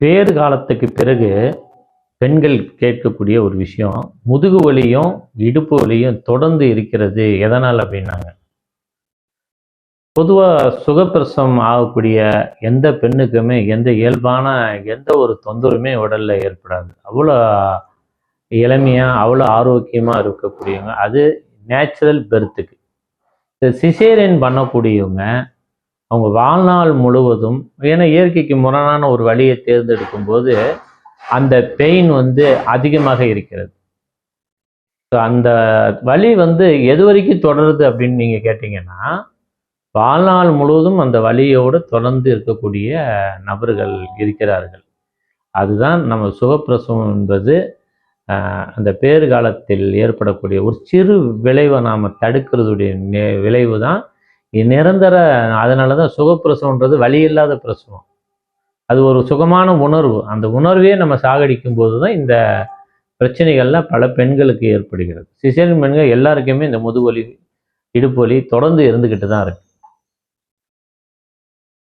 பேறு காலத்துக்கு பிறகு பெண்கள் கேட்கக்கூடிய ஒரு விஷயம் முதுகு வலியும் இடுப்பு வலியும் தொடர்ந்து இருக்கிறது. எதனால் அப்படின்னாங்க? பொதுவாக சுகப்பிரசவம் ஆகக்கூடிய எந்த பெண்ணுக்குமே எந்த இயல்பான எந்த ஒரு தொந்தரவுமே உடல்ல ஏற்படாது. அவ்வளோ இளமையாக அவ்வளோ ஆரோக்கியமாக இருக்கக்கூடியவங்க. அது நேச்சுரல் பெர்த்துக்கு இந்த சிசேரியன் பண்ணக்கூடியவங்க அவங்க வாழ்நாள் முழுவதும் ஏன்னா இயற்கைக்கு முரணான ஒரு வழியை தேர்ந்தெடுக்கும் போது அந்த பெயின் வந்து அதிகமாக இருக்கிறது. ஸோ அந்த வலி வந்து எது வரைக்கும் தொடருது அப்படின்னு நீங்கள் கேட்டிங்கன்னா வாழ்நாள் முழுவதும் அந்த வழியோடு தொடர்ந்து இருக்கக்கூடிய நபர்கள் இருக்கிறார்கள். அதுதான் நம்ம சுகப்பிரசவம் என்பது அந்த பேறு காலத்தில் ஏற்படக்கூடிய ஒரு சிறு விளைவை நாம் தடுக்கிறதுடைய விளைவு தான் நிரந்தர அதனால தான் சுகப்பிரசவன்றது வலி இல்லாத பிரசவம். அது ஒரு சுகமான உணர்வு. அந்த உணர்வே நம்ம சாகடிக்கும் போது தான் இந்த பிரச்சனைகள்லாம் பல பெண்களுக்கு ஏற்படுகிறது. சிசேரியன் பெண்கள் எல்லாருக்குமே இந்த முதுவலி இடுப்பு வலி தொடர்ந்து இருந்துக்கிட்டு தான் இருக்கு.